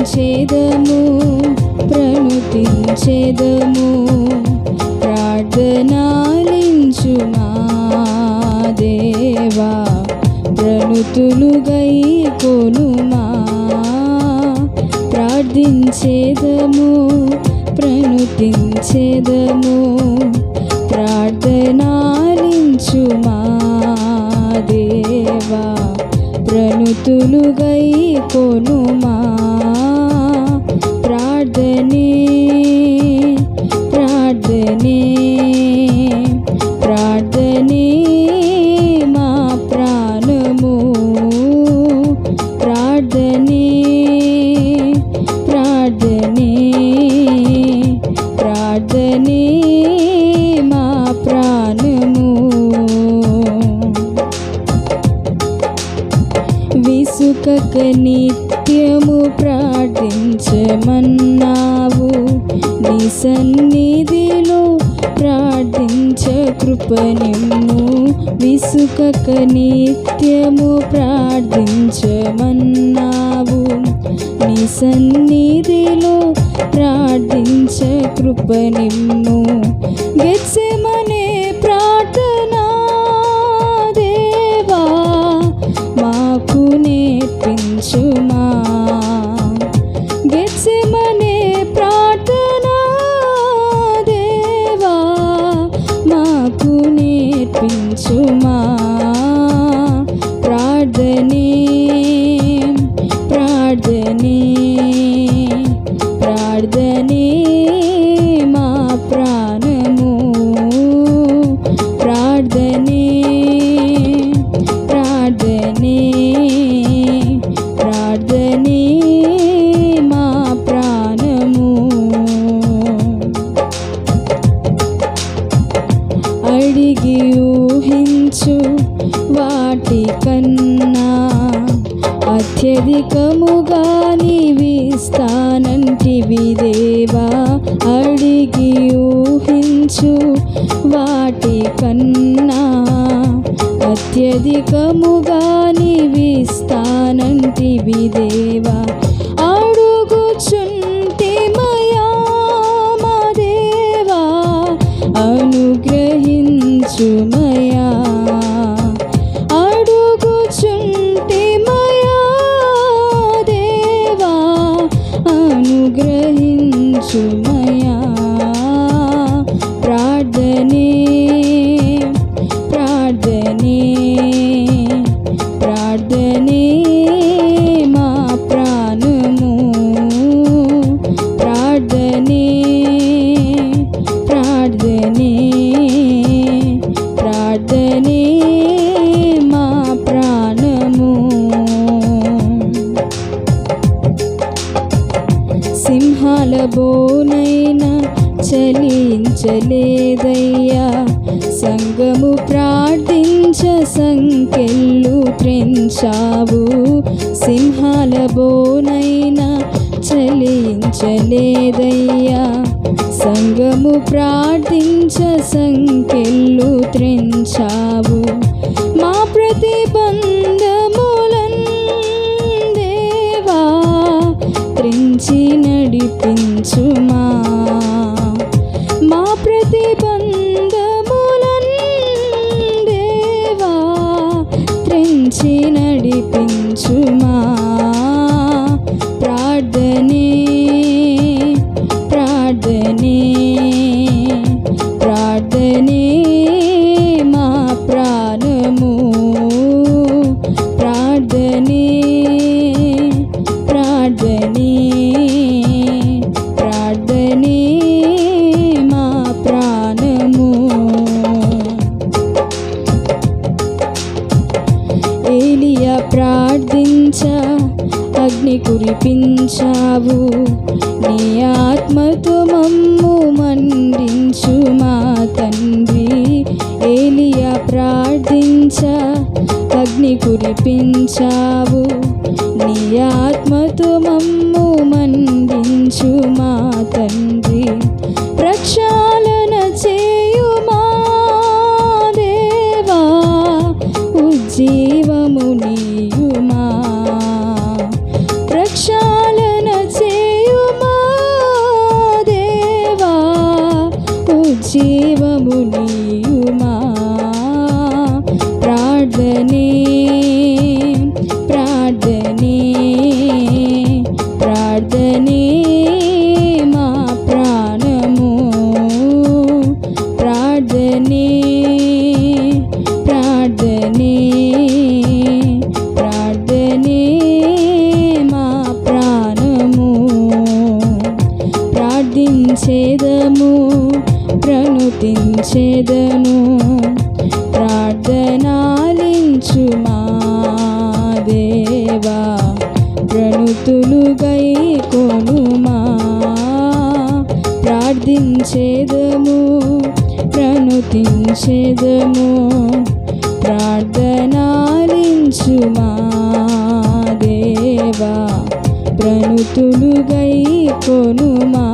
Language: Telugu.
ప్రార్థించేదము ప్రణుతించేదము ప్రార్థనాలించుమా దేవా ప్రణుతులు గై కొనుమా. ప్రార్థించేదము ప్రణుతించేదము ప్రార్థనాలించుమా దేవా ప్రణుతులు గై కొనుమా. ప్రార్థించమన్నావు. నీ సన్నిధిలో ప్రార్థించ కృపణిము విసుకక నిత్యము ప్రార్థించమన్నావు. నీ సన్నిధిలో ప్రార్థించ కృపనిమ్ము. గెత్సెమనే ప్రార్థనా దేవా మాకు నేర్పించుమా నేర్పించుమా అత్యధికముగా నీవిస్తానంటివి దేవా అడిగి ఊహించు వాటి కన్నా. అత్యధికముగా నీవిస్తానంటివి దేవా అడుగుచుంటి మా దేవా అనుగ్రహించుమయా బోనైనా చలించలేదయ్యా. సంగము ప్రార్థించ సంకెళ్ళు త్రెంచావు. సింహాల బోనైనా చలించలేదయ్యా. సంగము ప్రార్థించ సంకెళ్ళు త్రించావు. మా ప్రతిభ నడిపించుమా మా ప్రతిబంధములన్ దేవా త్రించి నడిపించుమా? ప్రార్థించ అగ్ని కురిపించావు. నీ ఆత్మతో మమ్ము మండించు మా తండ్రి. ఏలియా ప్రార్థించ అగ్ని కురిపించావు. నీ ఆత్మతో మమ్ము మండించు మా తండ్రి. ప్రక్షాళ జీవము నీయుమా? ప్రార్థనే ప్రార్థనే ప్రార్థనే. ప్రణుతించేదను ప్రార్థనాలించు మా దేవా. ప్రణుతులు గై కొనుమా. ప్రార్థించేదము ప్రణుతించేదము ప్రార్థనాలించు దేవా. ప్రణుతులు గై కొనుమా.